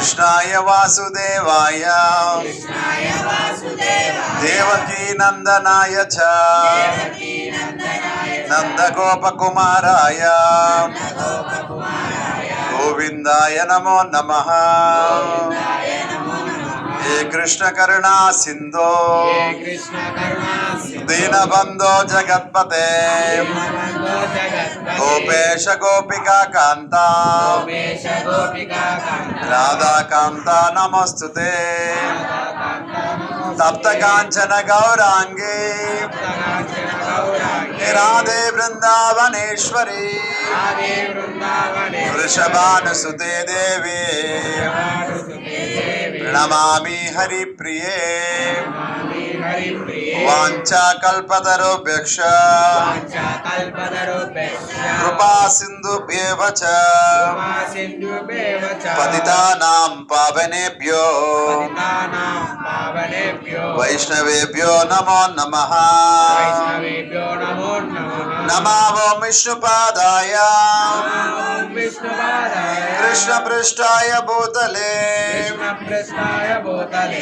కృష్ణాయ వాసుదేవాయ. దేవకీ నందనాయ చ. నందగోపకుమారాయ గోవిందాయ నమో నమ. ఏ కృష్ణ కరుణా సింధో. హే కృష్ణ కరుణా దీనబంధో జగత్పతే. సింధో జగత్పతే. గోపేశ గోపికా కాంత. గోపేశ గోపికా కాంత. రాధాకాంత ప్రణమామి హరిప్రియే. వాంఛాకల్పతరుభ్యక్ష కృపా సింధుభ్యేవ పతితానాం పావనేభ్యో. పతితానాం పావనేభ్యో. వైష్ణవేభ్యో నమో నమః. వైష్ణవేభ్యో నమో నమః. نمو پاتل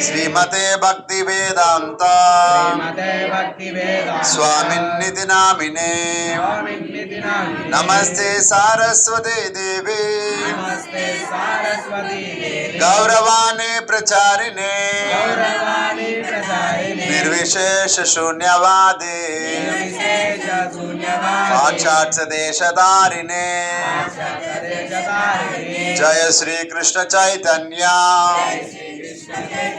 شریمتے بکانتا سونی نمستے سارسوتے دے گوار شو స్వామిన్నితి నామినే స్వామిన్నితి నామినే. నమస్తే సారస్వతి దేవి నమస్తే సారస్వతీ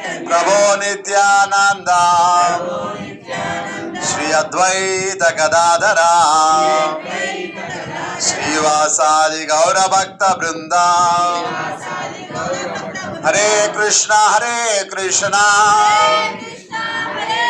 దేవి గౌరవాణి ప్రచారిణే గౌరవాణి ప్రచారిణి నిర్విశేష శూన్యవాది విశేష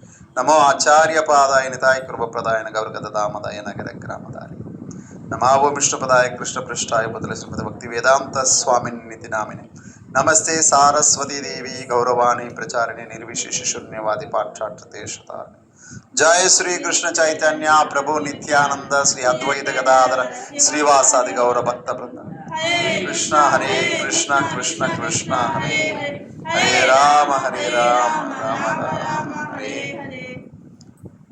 ನಮೋ ಆಚಾರ್ಯ ಪಾದಾಯನಿ ತಾಯಿ ಕೃಪಪ್ರದಾಯನ ಗೌರಗದ ದಾಮದಾಯ ನಗರ ಗ್ರಾಮದಾರಿ ನಮೋ ವಿಷ್ಣುಪದಾಯ ಕೃಷ್ಣ ಪೃಷ್ಠಾಯ ಬದಲ ಶ್ರೀಮದ ಭಕ್ತಿ ವೇದಾಂತ ಸ್ವಾಮಿನ್ ನಿತಿ ನಾಮಿನಿ ನಮಸ್ತೆ ಸಾರಸ್ವತಿ ದೇವಿ ಗೌರವಾಣಿ ಪ್ರಚಾರಣೆ ನಿರ್ವಿಶೇಷ ಶೂನ್ಯವಾದಿ ಪಾಠಾರ್ಥತೆ ಶತಾರಣೆ ಜಯ ಶ್ರೀ ಕೃಷ್ಣ ಚೈತನ್ಯ ಪ್ರಭು ನಿತ್ಯಾನಂದ ಶ್ರೀ ಅದ್ವೈತ ಗದಾಧರ ಶ್ರೀವಾಸಾದಿ ಗೌರ ಭಕ್ತ ಬೃಂದ ಕೃಷ್ಣ ಹರೇ ಕೃಷ್ಣ ಕೃಷ್ಣ ಕೃಷ್ಣ ಹರೇ ಹರೇ ರಾಮ ಹರೇ ರಾಮ ರಾಮ ರಾಮ ಹರೇ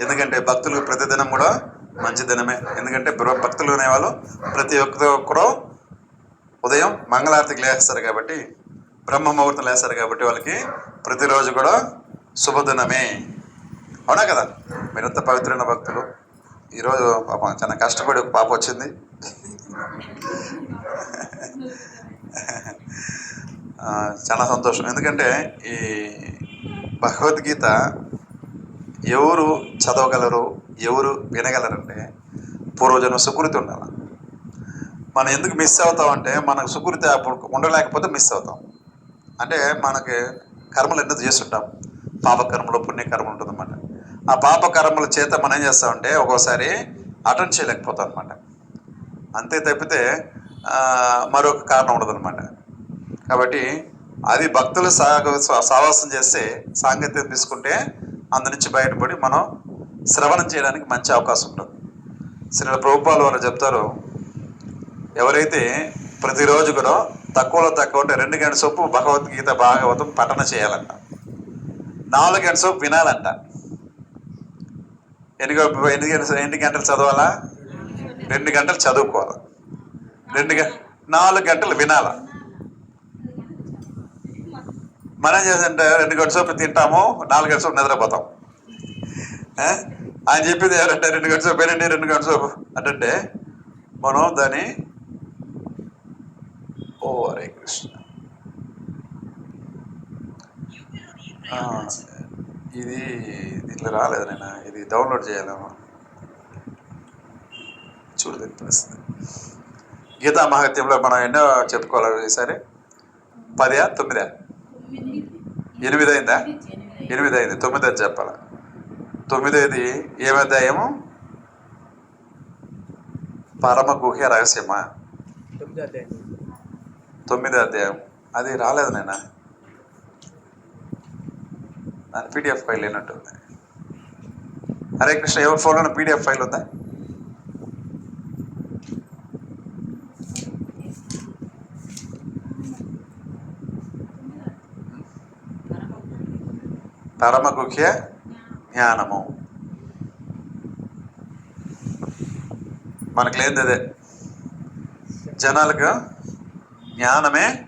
ఎందుకంటే భక్తులు ప్రతిదినం కూడా మంచి దినమే. ఎందుకంటే భక్తులు అనేవాళ్ళు ప్రతి ఒక్కరు ఉదయం మంగళారతికి లేస్తారు కాబట్టి బ్రహ్మ ముహూర్తం లేస్తారు కాబట్టి వాళ్ళకి ప్రతిరోజు కూడా శుభదినమే. అవునా కదా? మీరంత పవిత్రమైన భక్తులు. ఈరోజు పాపం చాలా కష్టపడి ఒక పాప వచ్చింది. చాలా సంతోషం. ఎందుకంటే ఈ భగవద్గీత ఎవరు చదవగలరు ఎవరు వినగలరంటే పూర్వజన్మ సుకృతి ఉండాలి. మనం ఎందుకు మిస్ అవుతామంటే మనకు సుకృతి అప్పుడు ఉండలేకపోతే మిస్ అవుతాం. అంటే మనకి కర్మలు ఎన్నో చేస్తుంటాం. పాపకర్మలు పుణ్యకర్మలు ఉంటుందన్నమాట. ఆ పాపకర్మల చేత మనం ఏం చేస్తామంటే ఒక్కోసారి అటెండ్ చేయలేకపోతాం అనమాట అంతే తప్పితే మరొక కారణం ఉండదన్నమాట. కాబట్టి అది భక్తులు సాగ సావాసం చేస్తే సాంగత్యం తీసుకుంటే అందు నుంచి బయటపడి మనం శ్రవణం చేయడానికి మంచి అవకాశం ఉంటుంది. శ్రీల ప్రభుపాలు వారు చెప్తారు ఎవరైతే ప్రతిరోజు కూడా తక్కువలో తక్కువ ఉంటే రెండు గంటల సొప్పు భగవద్గీత భాగవతం పఠన చేయాలంట. నాలుగు గంటల సొప్పు వినాలంట. ఎన్ని గ- ఎన్ని గంటలు ఎన్ని గంటలు చదవాలా? రెండు గంటలు చదువుకోవాలి? రెండు గ నాలుగు గంటలు వినాల? మనం చేసంటే రెండు గంటల తింటాము నాలుగు గంటల సొప్పు నిద్రపోతాం. ఆయన చెప్పింది ఎవరంటే రెండు గంటల సోపు రెండు గంటల సోపు. అంటే మనం దాన్ని ఓ హరే కృష్ణ. ఇది దీంట్లో రాలేదు నేను? ఇది డౌన్లోడ్ చేయాలేమో. చూడు తెలిపిస్తుంది గీతా మహత్యంలో మనం ఎన్నో చెప్పుకోవాలి ఈసారి? పదా తొమ్మిదా? ఎనిమిది అయిందా ఎనిమిది అయింది తొమ్మిది అని చెప్పాలి? తొమ్మిదోది ఏమధ్యాయము? పరమ గుహ్య రహస్యమా? తొమ్మిది అధ్యాయం. అది రాలేదు నేను దాని పీడిఎఫ్ ఫైల్ లేనట్టుంది. హరే కృష్ణ ఎవరి ఫోన్లో పీడిఎఫ్ ఫైల్ ఉందా? పరమ గుహ్య జ్ఞానము. మనకు లేనిది అదే జనాలకు జ్ఞానమే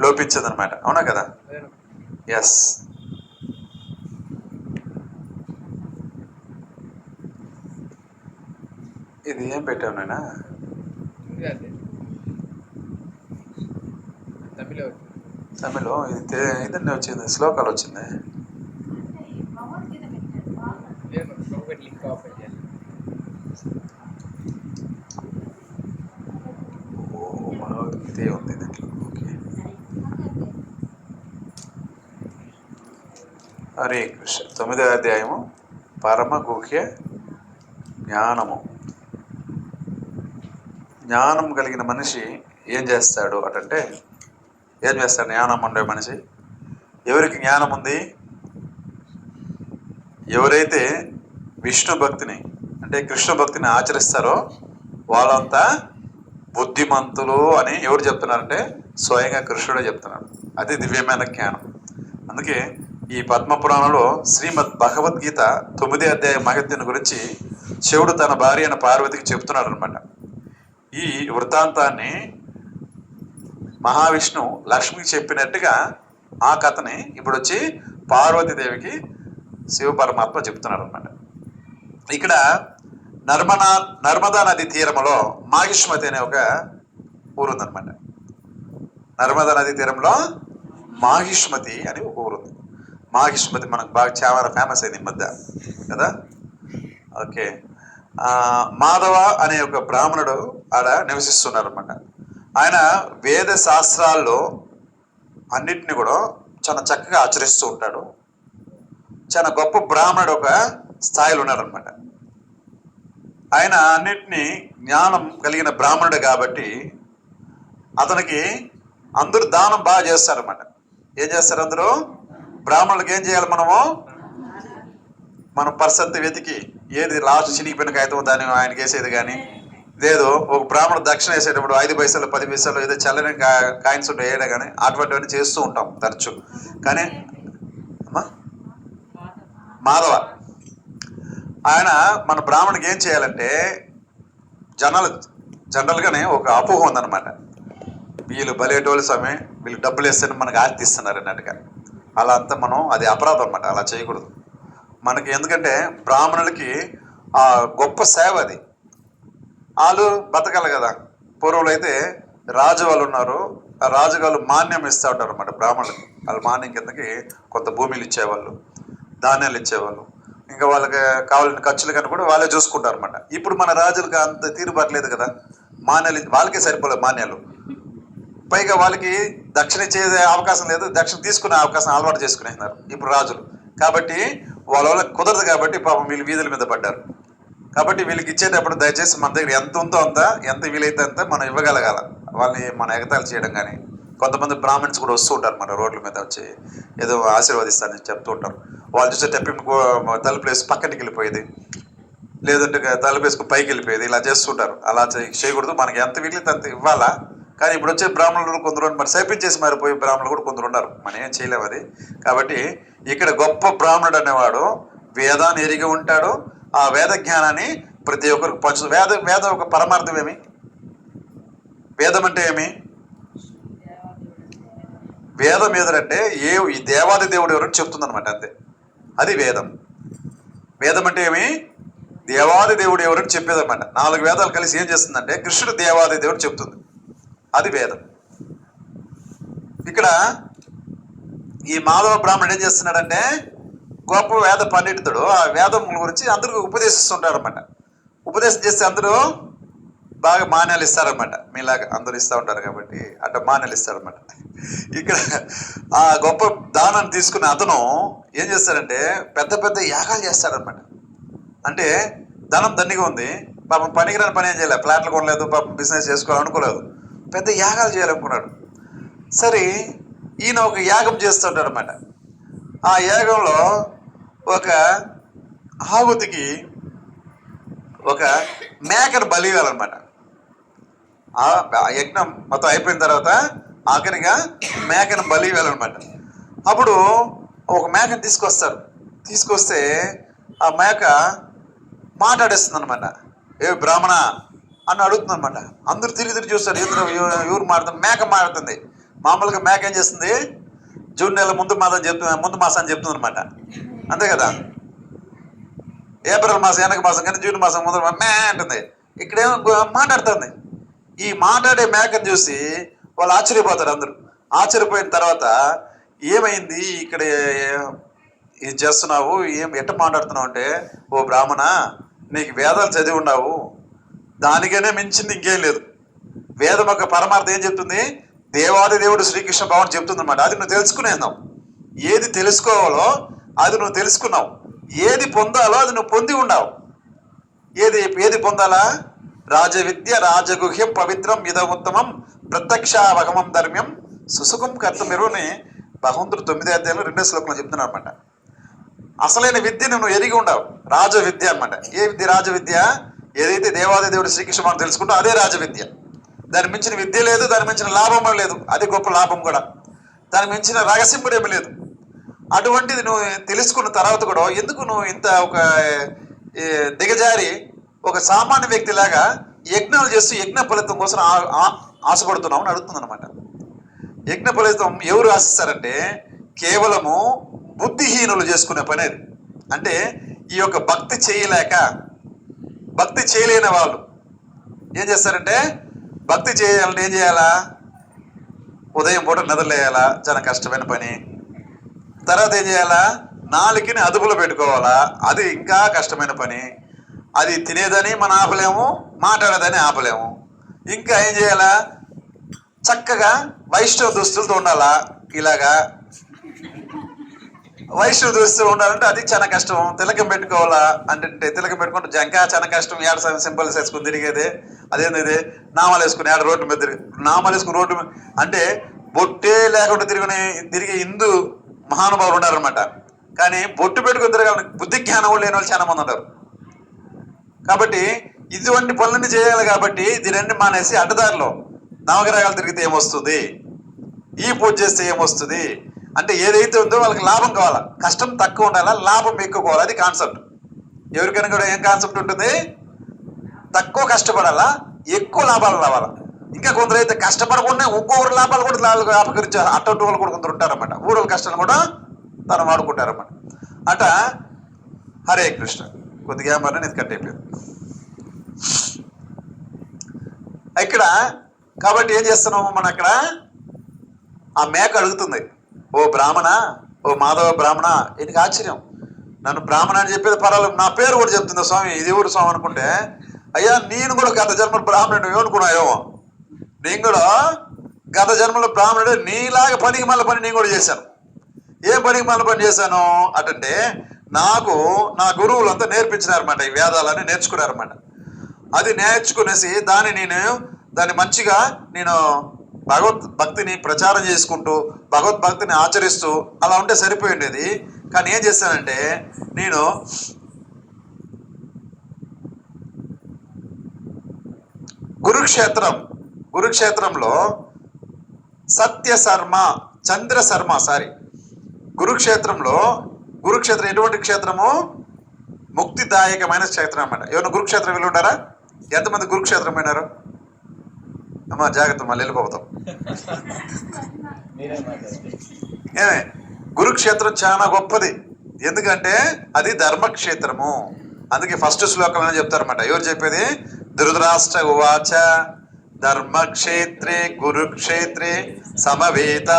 లోపించదన్నమాట. అవునా కదా? ఎస్ ఇది ఏం పెట్టావు అధ్యాయం తమిళ ఇది ఇదన్నీ వచ్చింది? శ్లోకాలు వచ్చింది. ఒకటి లింక్ ఆఫ్ చేయాలి ఓ ఉంది ఓకే. హరే కృష్ణ. తొమ్మిదవ అధ్యాయము. పరమ గుహ్య జ్ఞానము. జ్ఞానం కలిగిన మనిషి ఏం చేస్తాడు అటంటే ఏం చేస్తాడు? జ్ఞానం ఉండే మనిషి. ఎవరికి జ్ఞానం ఉంది? ఎవరైతే విష్ణు భక్తిని అంటే కృష్ణ భక్తిని ఆచరిస్తారో వాళ్ళంతా బుద్ధిమంతులు అని ఎవరు చెప్తున్నారంటే స్వయంగా కృష్ణుడే చెప్తున్నాడు. అది దివ్యమైన జ్ఞానం. అందుకే ఈ పద్మపురాణంలో శ్రీమద్ భగవద్గీత తొమ్మిది అధ్యాయ మహత్యం గురించి శివుడు తన భార్య అయిన పార్వతికి చెప్తున్నాడు అనమాట ఈ వృత్తాంతాన్ని మహావిష్ణు లక్ష్మికి చెప్పినట్టుగా ఆ కథని ఇప్పుడు వచ్చి పార్వతీదేవికి శివ పరమాత్మ చెప్తున్నారు అనమాట ఇక్కడ నర్మదా నర్మదా నది తీరములో మాహిష్మతి అనే ఒక ఊరుందనమాట నర్మదా నది తీరంలో మాహిష్మతి అని ఒక ఊరుంది. మాహిష్మతి మనకు బాగా చాలా ఫేమస్ అయింది ఈ మధ్య కదా? ఓకే. మాధవ అనే ఒక బ్రాహ్మణుడు ఆడ నివసిస్తున్నారు అనమాట ఆయన వేద శాస్త్రాల్లో అన్నిటిని కూడా చాలా చక్కగా ఆచరిస్తూ ఉంటాడు. చాలా గొప్ప బ్రాహ్మణుడు ఒక స్థాయిలో ఉన్నారనమాట ఆయన అన్నిటినీ జ్ఞానం కలిగిన బ్రాహ్మణుడు కాబట్టి అతనికి అందరూ దానం బాగా చేస్తారన్నమాట. ఏం చేస్తారు అందరూ? బ్రాహ్మణులకు ఏం చేయాలి మనము? మనం పర్సంత వెతికి ఏది లాస్ట్ చినిగిపోయిన కాగితం దాన్ని ఆయనకి వేసేది కానీ లేదు ఒక బ్రాహ్మణుడు దక్షిణ వేసేటప్పుడు ఐదు పైసలు పది పైసలు ఏదో చల్లని కాయిన్స్ ఉంటే వేయడం కానీ అటువంటివన్నీ చేస్తూ ఉంటాం తరచు. కానీ అమ్మా? మాధవ. ఆయన మన బ్రాహ్మణుడికి ఏం చేయాలంటే జనాలు జనరల్గానే ఒక అపోహ ఉందన్నమాట. వీళ్ళు బలేటోళ్ళు స్వామి వీళ్ళు డబ్బులు వేస్తేనే మనకు ఆర్తిస్తున్నారు అన్నట్టుగా. అలా అంతా మనం అది అపరాధం అనమాట అలా చేయకూడదు. మనకి ఎందుకంటే బ్రాహ్మణులకి ఆ గొప్ప సేవ అది. వాళ్ళు బతకాలి కదా. పూర్వంలో అయితే రాజు వాళ్ళు ఉన్నారు ఆ రాజు వాళ్ళు మాన్యం ఇస్తూ ఉంటారు అనమాట బ్రాహ్మణులకి. వాళ్ళ మాన్యం కిందకి కొంత భూమిలు ఇచ్చేవాళ్ళు ధాన్యాలు ఇచ్చేవాళ్ళు. ఇంకా వాళ్ళకి కావాలని ఖర్చులు కానీ కూడా వాళ్ళే చూసుకుంటారు అనమాట ఇప్పుడు మన రాజులకు అంత తీరుబాట్లేదు కదా. మాన్యాలు వాళ్ళకే సరిపోలేదు మాన్యాలు. పైగా వాళ్ళకి దక్షిణ ఇచ్చే అవకాశం లేదు. దక్షిణ తీసుకునే అవకాశం అలవాటు చేసుకునేస్తున్నారు ఇప్పుడు రాజులు. కాబట్టి వాళ్ళ వాళ్ళకి కుదరదు కాబట్టి పాపం వీళ్ళు వీధుల మీద పడ్డారు. కాబట్టి వీళ్ళకి ఇచ్చేటప్పుడు దయచేసి మన దగ్గర ఎంత ఉందో అంత ఎంత వీలైతే అంత మనం ఇవ్వగలగాల. వాళ్ళని మన ఎగతాలు చేయడం కానీ కొంతమంది బ్రాహ్మణ్స్ కూడా వస్తూ ఉంటారు మన రోడ్ల మీద వచ్చి ఏదో ఆశీర్వదిస్తానని చెప్తూ ఉంటారు. వాళ్ళు చూస్తే టెప్పి తలుపులు వేసి పక్కనికి వెళ్ళిపోయేది. లేదంటే తలపేసుకుని పైకి వెళ్ళిపోయేది. ఇలా చేస్తుంటారు అలా చేయకూడదు. మనకి ఎంత వీలైతే అంత ఇవ్వాలా. కానీ ఇప్పుడు వచ్చే బ్రాహ్మణులు కొందరు మరి సైపించేసి మారిపోయి బ్రాహ్మణులు కూడా కొందరు ఉన్నారు. మనం ఏం చేయలేము అది. కాబట్టి ఇక్కడ గొప్ప బ్రాహ్మణుడు అనేవాడు వేదాన్ని ఎరిగి ఉంటాడు. ఆ వేద జ్ఞానాన్ని ప్రతి ఒక్కరికి పంచు వేద వేద ఒక పరమార్థం ఏమి? వేదం అంటే ఏమి? వేదం ఏదంటే ఏ ఈ దేవాది దేవుడు ఎవరని చెప్తుంది అనమాట అంతే. అది వేదం. వేదం అంటే ఏమి? దేవాది దేవుడు ఎవరని చెప్పేదన్నమాట. నాలుగు వేదాలు కలిసి ఏం చేస్తుందంటే కృష్ణుడు దేవాది దేవుడు చెప్తుంది. అది వేదం. ఇక్కడ ఈ మాధవ బ్రాహ్మణుడు ఏం చేస్తున్నాడంటే గొప్ప వేద పండితుడు ఆ వేదం గురించి అందరికీ ఉపదేశిస్తుంటాడు అనమాట ఉపదేశం చేస్తే అందరూ బాగా మాన్యాలు ఇస్తారనమాట మీలాగా అందరూ ఇస్తూ ఉంటారు కాబట్టి అట్లా మాన్యాలు ఇస్తారనమాట ఇక్కడ ఆ గొప్ప దానాన్ని తీసుకున్న అతను ఏం చేస్తాడంటే పెద్ద పెద్ద యాగాలు చేస్తాడనమాట అంటే ధనం దండిగా ఉంది. పాపం పనికిరాని పని ఏం చేయలేదు ఫ్లాట్లు కొనలేదు పాపం బిజినెస్ చేసుకోవాలనుకోలేదు పెద్ద యాగాలు చేయాలనుకున్నాడు. సరే ఈయన ఒక యాగం చేస్తుంటాడనమాట ఆ యాగంలో ఒక ఆహుతికి ఒక మేకను బలి ఇవ్వాలన్నమాట ఆ యజ్ఞం మొత్తం అయిపోయిన తర్వాత ఆఖరిగా మేకను బలి ఇవ్వాలన్నమాట అప్పుడు ఒక మేకను తీసుకొస్తారు. తీసుకొస్తే ఆ మేక మాట్లాడేస్తుంది అనమాట ఏ బ్రాహ్మణ అని అడుగుతుంది అనమాట అందరూ తిరిగి తిరిగి చూస్తారు. ఎవరు ఎవరు మాడుతుంది మేక మాడుతుంది మామూలుగా మేక ఏం చేస్తుంది? జూన్ నెల ముందు మాసం చెప్తుంది ముందు మాసం అని చెప్తుంది అనమాట అంతే కదా? ఏప్రిల్ మాసం వెనక మాసం కానీ జూన్ మాసం ముందు మే అంటుంది. ఇక్కడేమో మాట్లాడుతుంది. ఈ మాట్లాడే మేకను చూసి వాళ్ళు ఆశ్చర్యపోతారు అందరూ. ఆశ్చర్యపోయిన తర్వాత ఏమైంది ఇక్కడ ఇది చేస్తున్నావు? ఏం ఎట్ట మాట్లాడుతున్నావు అంటే ఓ బ్రాహ్మణ నీకు వేదాలు చదివి ఉన్నావు. దానికనే మించింది ఇంకేం లేదు. వేదం యొక్క పరమార్థం ఏం చెప్తుంది? దేవాది దేవుడు శ్రీకృష్ణ భవన్ చెప్తుంది అనమాట అది నువ్వు తెలుసుకునేందాం ఏది తెలుసుకోవాలో అది నువ్వు తెలుసుకున్నావు. ఏది పొందాలో అది నువ్వు పొంది ఉన్నావు. ఏది ఏది పొందాలా? రాజ విద్య రాజగుహ్యం పవిత్రం ఇదముత్తమం ప్రత్యక్షావగమం ధర్మ్యం. సుసుఖం కర్తమిరుని భగవంతుడు తొమ్మిది అధ్యాయంలో రెండో శ్లోకంలో చెప్తున్నారు అనమాట అసలైన విద్య నువ్వు ఎరిగి ఉండవు. రాజ విద్య అనమాట ఏ విద్య? రాజ విద్య ఏదైతే దేవాది దేవుడు శ్రీకృష్ణ మనం తెలుసుకుంటో అదే రాజ విద్య దాని మించిన విద్య లేదు దాని మించిన లాభం లేదు. అది గొప్ప లాభం కూడా. దాని మించిన రహస్యం కూడా లేదు. అటువంటిది నువ్వు తెలుసుకున్న తర్వాత కూడా ఎందుకు నువ్వు ఇంత ఒక దిగజారి ఒక సామాన్య వ్యక్తిలాగా యజ్ఞాలు చేస్తూ యజ్ఞ ఫలితం కోసం ఆశపడుతున్నామని అడుగుతుందనమాట అడుగుతుంది అనమాట యజ్ఞ ఫలితం ఎవరు ఆశిస్తారంటే కేవలము బుద్ధిహీనులు చేసుకునే పని అది. అంటే ఈ యొక్క భక్తి చేయలేక భక్తి చేయలేని వాళ్ళు ఏం చేస్తారంటే భక్తి చేయాలంటే ఏం చేయాలా? ఉదయం పూట నిద్రలేయాలా చాలా కష్టమైన పని. తర్వాత ఏం చేయాలా? నాలుకని అదుపులో పెట్టుకోవాలా? అది ఇంకా కష్టమైన పని. అది తినేదని మనం ఆపలేము మాట్లాడేదని ఆపలేము. ఇంకా ఏం చేయాలా? చక్కగా వైష్ణవ దుస్తులతో ఉండాలా? ఇలాగా. వైష్ణవ దుస్తులు ఉండాలంటే అది చాలా కష్టం. తిలకం పెట్టుకోవాలా? అంటే తిలకం పెట్టుకుంటే జంకా చాలా కష్టం. ఏడ సింపుల్స్ వేసుకుని తిరిగేది. అదేంది ఇది? నామాలు వేసుకుని ఏడ రోడ్డు మీద తిరిగి నామాలు వేసుకుని రోడ్డు అంటే బొట్టే లేకుండా తిరిగిన తిరిగే హిందూ మహానుభావులు ఉన్నారనమాట కానీ బొట్టు పెట్టుకుని తిరగాలని బుద్ధి జ్ఞానం లేని వాళ్ళు చాలా మంది ఉంటారు. కాబట్టి ఇటువంటి పనులన్నీ చేయాలి కాబట్టి దీనన్నీ మానేసి అడ్డదారిలో నవగ్రహాలు తిరిగితే ఏమొస్తుంది? ఈ పూజ చేస్తే ఏమొస్తుంది? అంటే ఏదైతే ఉందో వాళ్ళకి లాభం కావాలా? కష్టం తక్కువ ఉండాలా? లాభం ఎక్కువ కావాలి? అది కాన్సెప్ట్ ఎవరికైనా కూడా ఏం కాన్సెప్ట్ ఉంటుంది? తక్కువ కష్టపడాలా? ఎక్కువ లాభాలు రావాలా? ఇంకా కొందరైతే కష్టపడకుండా ఇంకొకరు లాభాలు కూడా నాలుగు అపకరించి అటువంటి వాళ్ళు కూడా కొందరు ఉంటారన్నమాట. ఊళ్ళ కష్టాలు కూడా తను వాడుకుంటారన్నమాట. అట హరే కృష్ణ. కొద్దిగా మరి ఇది కట్ అయిపోయింది. ఇక్కడ కాబట్టి ఏం చేస్తున్నాము మనం అక్కడ? ఆ మేక అడుగుతుంది. ఓ బ్రాహ్మణ ఓ మాధవ బ్రాహ్మణ ఇది ఆశ్చర్యం? నన్ను బ్రాహ్మణ అని చెప్పేది పర్వాలేదు నా పేరు కూడా చెప్తుంది స్వామి ఇది ఊరు స్వామి అనుకుంటే? అయ్యా నేను కూడా గత జన్మ బ్రాహ్మణుడు ఏమనుకున్నాయో నేను కూడా గత జన్మలో బ్రాహ్మణుడు నీలాగా పనికి మళ్ళీ పని నేను కూడా చేశాను. ఏ పనికి మళ్ళీ పని చేశాను? అటంటే నాకు నా గురువులంతా నేర్పించినారన్నమాట ఈ వేదాలని నేర్చుకున్నారన్నమాట. అది నేర్చుకునేసి దాన్ని నేను దాన్ని మంచిగా నేను భగవత్ భక్తిని ప్రచారం చేసుకుంటూ భగవద్భక్తిని ఆచరిస్తూ అలా ఉంటే సరిపోయిండేది. కానీ ఏం చేశానంటే నేను కురుక్షేత్రం కురుక్షేత్రంలో సత్య శర్మ చంద్ర శర్మ సారీ కురుక్షేత్రంలో కురుక్షేత్రం ఎటువంటి క్షేత్రము? ముక్తిదాయకమైన క్షేత్రం అన్నమాట. ఎవరైనా కురుక్షేత్రం వెళ్ళి ఉంటారా? ఎంతమంది కురుక్షేత్రం పోయినారు? అమ్మా జాగ్రత్త మళ్ళీ వెళ్ళిపోతాం. ఏమే కురుక్షేత్రం చాలా గొప్పది. ఎందుకంటే అది ధర్మక్షేత్రము. అందుకే ఫస్ట్ శ్లోకంలో చెప్తారన్నమాట. ఎవరు చెప్పేది? ధృతరాష్ట్ర ఉవాచ ధర్మక్షేత్రే కురుక్షేత్రే సమవేత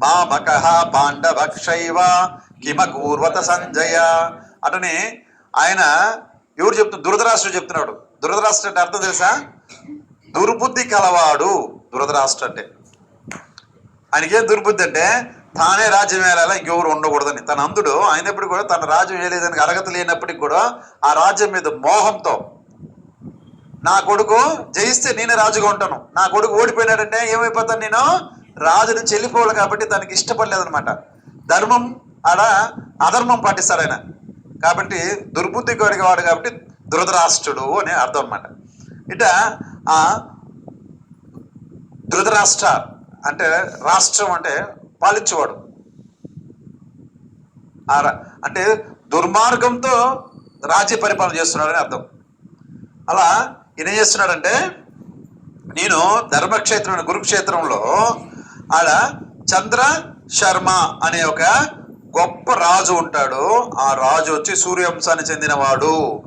మామకహ పాండవక్షైవ కిమకూర్వత సంజయ అటనే ఆయన ఎవరు చెప్తున్నారు దురదరాష్ట్రుడు చెప్తున్నాడు దురదరాష్ట్ర అంటే అర్థం తెలుసా దుర్బుద్ధి కలవాడు దురదరాష్ట్ర అంటే ఆయనకేం దుర్బుద్ధి అంటే తానే రాజ్యం వేయాలా ఇంకెవరు ఉండకూడదని తన అందుడు అయినప్పుడు కూడా తన రాజ్యం వేయలేదని అర్హత లేనప్పటికీ కూడా ఆ రాజ్యం మీద మోహంతో నా కొడుకు జయిస్తే నేనే రాజుగా ఉంటాను. నా కొడుకు ఓడిపోయినాడంటే ఏమైపోతాను నేను? రాజు నుంచి వెళ్ళిపోవాలి కాబట్టి తనకి ఇష్టపడలేదనమాట ధర్మం ఆడ అధర్మం పాటిస్తాడు ఆయన. కాబట్టి దుర్బుద్ధి వాడు కాబట్టి ధృతరాష్ట్రుడు అని అర్థం అనమాట ఇట ఆ ధృతరాష్ట్ర అంటే రాష్ట్రం అంటే పాలించేవాడు. అంటే దుర్మార్గంతో రాజ్య పరిపాలన చేస్తున్నాడని అర్థం. అలా ఈయన చేస్తున్నాడంటే నేను ధర్మక్షేత్రం కురుక్షేత్రంలో ఆడ చంద్ర శర్మ అనే ఒక గొప్ప రాజు ఉంటాడు. ఆ రాజు వచ్చి సూర్యవంశానికి చెందినవాడు.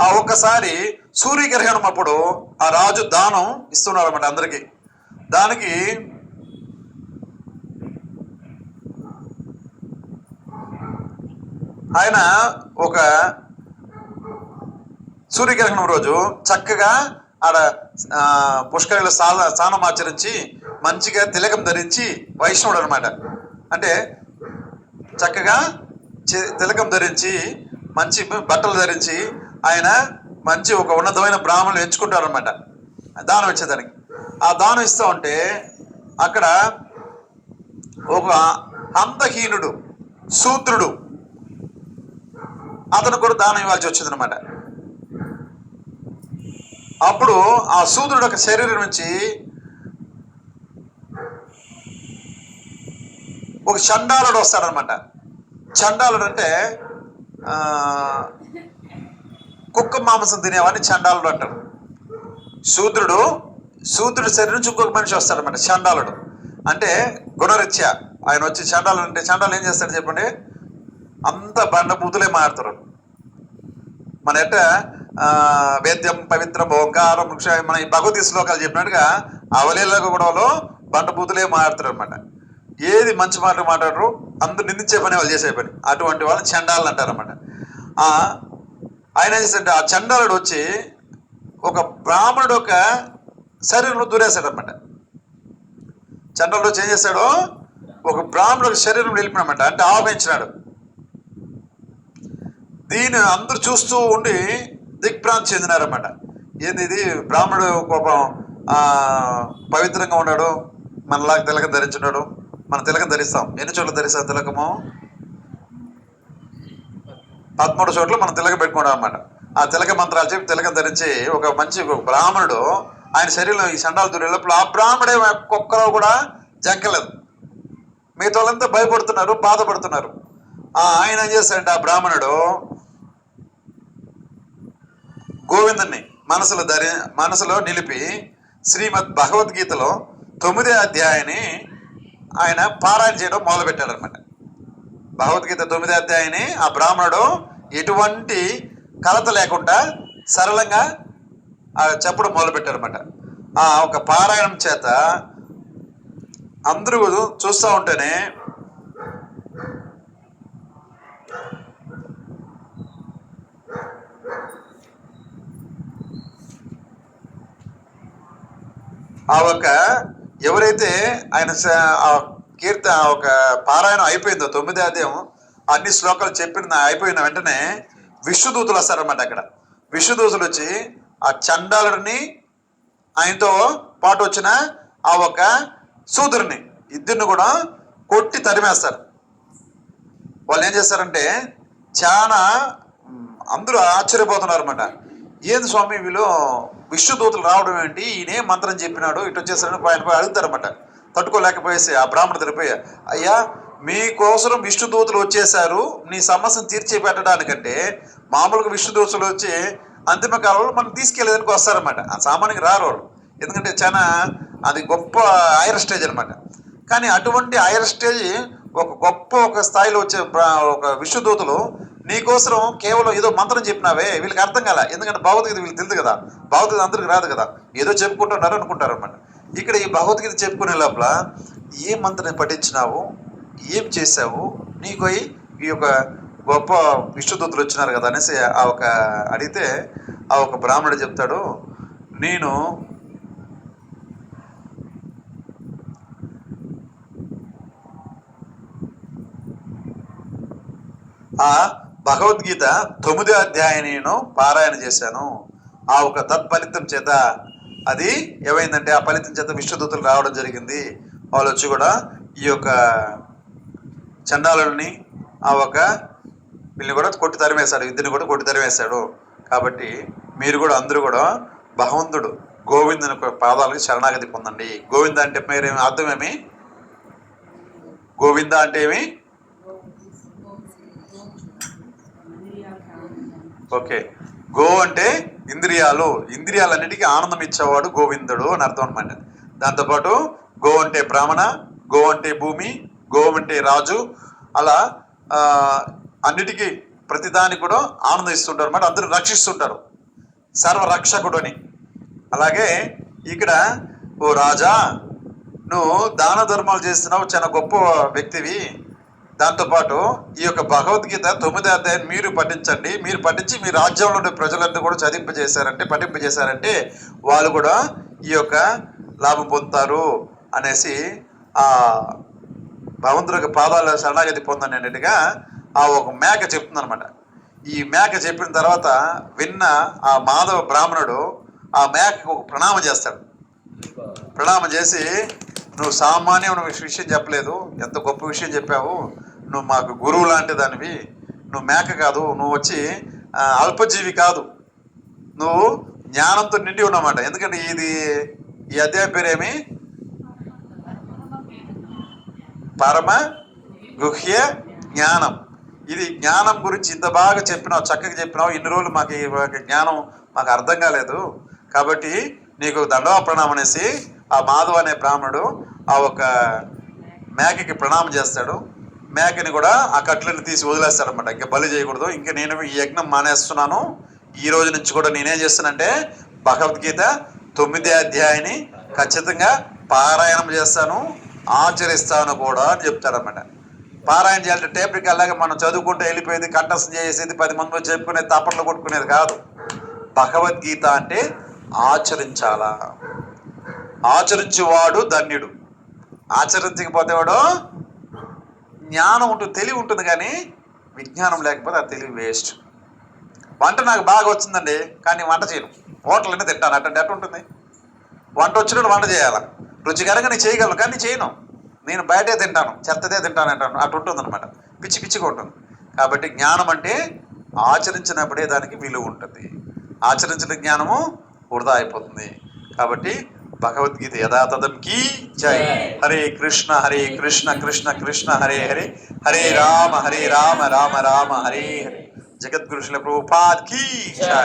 ఆ ఒక్కసారి సూర్యగ్రహణం అప్పుడు ఆ రాజు దానం ఇస్తున్నాడు అనమాట అందరికి. దానికి ఆయన ఒక సూర్యగ్రహణం రోజు చక్కగా ఆడ ఆ, పుష్కరిలో స్నాన స్నానం ఆచరించి మంచిగా తిలకం ధరించి వైష్ణవుడు అనమాట అంటే చక్కగా తిలకం ధరించి మంచి బట్టలు ధరించి ఆయన మంచి ఒక ఉన్నతమైన బ్రాహ్మణులు ఎంచుకుంటారనమాట దానం ఇచ్చేదానికి. ఆ దానం ఇస్తూ ఉంటే అక్కడ ఒక అంతహీనుడు శూద్రుడు అతను కూడా దానం ఇవ్వాల్సి వచ్చింది అనమాట అప్పుడు ఆ శూద్రుడు ఒక శరీరం నుంచి ఒక చండాలుడు వస్తాడనమాట చండాలుడు అంటే కుక్క మాంసం తినేవాడిని చండాలుడు అంటారు. శూద్రుడు శూద్రుడి శరీరం నుంచి ఇంకొక మనిషి వస్తాడనమాట చండాలుడు. అంటే గుణరీత్యా. ఆయన వచ్చి చండాలుడు అంటే చండాలు ఏం చేస్తాడు చెప్పండి? అంత బండ బూతులే మారుతారు. మన ఎట్ట వేద్యం పవిత్రం ఓంకారం వృక్ష మన ఈ భగవద్ శ్లోకాలు చెప్పినట్టుగా అవలీల గొడవలో బండ బూతులే మారుతారు అనమాట ఏది మంచి మాట మాట్లాడరు అందరు నిందించే పని వాళ్ళు చేసే పని. అటువంటి వాళ్ళు చండాలని అంటారనమాట ఆయన చేసే ఆ చండాలుడు వచ్చి ఒక బ్రాహ్మణుడు ఒక శరీరంలో దూరేశాడు అనమాట చండాలుడు వచ్చి ఏం చేశాడు? ఒక బ్రాహ్మణుడు శరీరం నిలిపినమాట అంటే ఆవహించినాడు. దీన్ని అందరూ చూస్తూ ఉండి దిగ్భ్రాంతి చెందినారన్నమాట. ఏంది ఇది బ్రాహ్మణుడు కోపం పవిత్రంగా ఉన్నాడు మనలాగా తిలకం ధరించున్నాడు మన తిలకం ధరిస్తాం. ఎన్ని చోట్ల ధరిస్తాం తిలకము? పదమూడు చోట్ల మనం తిలక పెట్టుకున్నాం అనమాట ఆ తిలక మంత్రాలు చెప్పి తిలకం ధరించి ఒక మంచి బ్రాహ్మణుడు ఆయన శరీరంలో ఈ సండాలు దూరేటప్పుడు ఆ బ్రాహ్మడే ఒక్కరో కూడా జంకలేదు. మిగతా వాళ్ళంతా భయపడుతున్నారు బాధపడుతున్నారు. ఆయన ఏం చేస్తాడంటే ఆ బ్రాహ్మణుడు గోవిందుని మనసులో ధరి మనసులో నిలిపి శ్రీమద్ భగవద్గీతలో తొమ్మిదే అధ్యాయాన్ని ఆయన పారాయణ చేయడం మొదలుపెట్టాడు అనమాట భగవద్గీత తొమ్మిదే అధ్యాయాన్ని ఆ బ్రాహ్మణుడు ఎటువంటి కలత లేకుండా సరళంగా ఆ చెప్పడం మొదలుపెట్టాడనమాట ఆ ఒక పారాయణం చేత అందరూ చూస్తూ ఉంటేనే ఆ ఒక ఎవరైతే ఆయన ఆ కీర్త ఒక పారాయణం అయిపోయిందో తొమ్మిది అధ్యాయం అన్ని శ్లోకాలు చెప్పిన అయిపోయిన వెంటనే విశ్వదూతులు వస్తారన్నమాట అక్కడ. విశ్వదూతులు వచ్చి ఆ చండాలుడిని ఆయనతో పాటు వచ్చిన ఆ ఒక సూదుడిని ఇద్దరిని కూడా కొట్టి తరిమేస్తారు. వాళ్ళు ఏం చేస్తారంటే చాలా అందరూ ఆశ్చర్యపోతున్నారు అనమాట ఏంది స్వామి వీళ్ళు? విష్ణుదూతలు రావడం ఏంటి? ఈయనే మంత్రం చెప్పినాడు ఇటు వచ్చేసరికి ఆయన పోయి అడుగుతారన్నమాట. తట్టుకోలేకపోయేసి ఆ బ్రాహ్మణ తెలిపోయి అయ్యా మీకోసం విష్ణుదూతలు వచ్చేసారు నీ సమస్యను తీర్చి పెట్టడానికంటే మామూలుగా విష్ణుదూతలు వచ్చి అంతిమ కాలంలో మనం తీసుకెళ్ళేదానికి వస్తారన్నమాట. ఆ సామాన్యంగా రారు వాళ్ళు. ఎందుకంటే చాలా అది గొప్ప ఐర్ స్టేజ్ అనమాట కానీ అటువంటి ఐర్ స్టేజ్ ఒక గొప్ప ఒక స్థాయిలో వచ్చే ఒక విష్ణుదూతలు నీకోసం కేవలం ఏదో మంత్రం చెప్పినావే వీళ్ళకి అర్థం కాల. ఎందుకంటే భగవద్గీత వీళ్ళకి తెలియదు కదా. భగవద్గీత అందరికి రాదు కదా. ఏదో చెప్పుకుంటున్నారు అనుకుంటారు అనమాట ఇక్కడ ఈ భగవద్గీత చెప్పుకునే లోపల ఏ మంత్రం పఠించినావు ఏం చేసావు నీకు ఈ- ఈ యొక్క గొప్ప విష్ణుదూతులు వచ్చినారు కదా అనేసి ఆ ఒక అడిగితే ఆ ఒక బ్రాహ్మణుడు చెప్తాడు నేను ఆ భగవద్గీత తొమ్మిదో అధ్యాయం నేను పారాయణ చేశాను. ఆ ఒక తత్ఫలితం చేత అది ఏమైందంటే ఆ ఫలితం చేత విశ్వదూతలు రావడం జరిగింది. వాళ్ళు వచ్చి కూడా ఈ యొక్క చండాలని ఆ ఒక వీళ్ళని కూడా కొట్టి తరిమేశాడు ఇద్దరిని కూడా కొట్టి తరిమేశాడు. కాబట్టి మీరు కూడా అందరూ కూడా భగవంతుడు గోవిందుని పాదాలకి పాదాలకు శరణాగతి పొందండి. గోవింద అంటే పేరేమి? అర్థమేమి గోవింద అంటే ఏమి? ఓకే. గో అంటే ఇంద్రియాలు. ఇంద్రియాలన్నిటికీ ఆనందం ఇచ్చేవాడు గోవిందుడు అని అర్థం అనమాట దాంతోపాటు గో అంటే బ్రాహ్మణ గో అంటే భూమి గో అంటే రాజు అలా అన్నిటికీ ప్రతిదానికి కూడా ఆనందం ఇస్తుంటారు అనమాట అందరూ రక్షిస్తుంటారు. సర్వరక్షకుడు అని. అలాగే ఇక్కడ ఓ రాజా నువ్వు దాన ధర్మాలు చేస్తున్నావు చాలా గొప్ప వ్యక్తివి. దాంతోపాటు ఈ యొక్క భగవద్గీత తొమ్మిది అధ్యాయం మీరు పఠించండి. మీరు పఠించి మీ రాజ్యంలో ఉండే ప్రజలందరూ కూడా చదింపజేశారంటే పఠింపజేశారంటే వాళ్ళు కూడా ఈ యొక్క లాభం పొందుతారు అనేసి ఆ భగవంతుడి యొక్క పాదాల శరణాగతి పొందనేట్టుగా ఆ ఒక మేక చెప్తుందనమాట ఈ మేక చెప్పిన తర్వాత విన్న ఆ మాధవ బ్రాహ్మణుడు ఆ మేకకు ఒక ప్రణామం చేస్తాడు. ప్రణామం చేసి నువ్వు సామాన్యం విషయం చెప్పలేదు. ఎంత గొప్ప విషయం చెప్పావు. నువ్వు మాకు గురువు లాంటి దానివి నువ్వు మేక కాదు నువ్వు వచ్చి అల్పజీవి కాదు. నువ్వు జ్ఞానంతో నిండి ఉన్నమాట ఎందుకంటే ఇది ఈ అధ్యాయం పేరేమి? పరమ గుహ్య జ్ఞానం. ఇది జ్ఞానం గురించి ఇంత బాగా చెప్పినావు చక్కగా చెప్పినావు. ఇన్ని రోజులు మాకు ఈ జ్ఞానం మాకు అర్థం కాలేదు. కాబట్టి నీకు దండవ ప్రణామం అనేసి ఆ మాధవ్ అనే బ్రాహ్మణుడు ఆ ఒక మేకకి ప్రణామం చేస్తాడు. మేకని కూడా ఆ కట్లను తీసి వదిలేస్తాడనమాట ఇంకా బలి చేయకూడదు. ఇంకా నేను ఈ యజ్ఞం మానేస్తున్నాను. ఈ రోజు నుంచి కూడా నేనేం చేస్తానంటే భగవద్గీత తొమ్మిది అధ్యాయాన్ని ఖచ్చితంగా పారాయణం చేస్తాను ఆచరిస్తాను కూడా అని చెప్తాడనమాట పారాయణ చేయాలంటే టేప్ అలాగే మనం చదువుకుంటూ వెళ్ళిపోయేది కంఠస్థం చేసేది పది మంది చెప్పుకునేది తప్పట్లు కొట్టుకునేది కాదు. భగవద్గీత అంటే ఆచరించాలా? ఆచరించేవాడు ధన్యుడు. ఆచరించకపోతే వాడు జ్ఞానం ఉంటుంది తెలివి ఉంటుంది కానీ విజ్ఞానం లేకపోతే ఆ తెలివి వేస్ట్. వంట నాకు బాగా వచ్చిందండి కానీ వంట చేయను. హోటల్లోనే తింటాను అటువంటి అటు ఉంటుంది. వంట వచ్చినప్పుడు వంట చేయాలి? రుచికరంగా నేను చేయగలను కానీ చేయను. నేను బయటే తింటాను చెత్తదే తింటాను అంటాను అటు ఉంటుంది అనమాట పిచ్చి పిచ్చిగా ఉంటుంది. కాబట్టి జ్ఞానం అంటే ఆచరించినప్పుడే దానికి విలువ ఉంటుంది. ఆచరించిన జ్ఞానము వృధా అయిపోతుంది. కాబట్టి భగవద్గీత యథాతథం కీ జై హరే కృష్ణ హరే కృష్ణ కృష్ణ కృష్ణ హరే హరే హరే రామ హరే రామ రామ రామ హరే హరే జగద్గురు శిల ప్రభుపాద్ కీ జై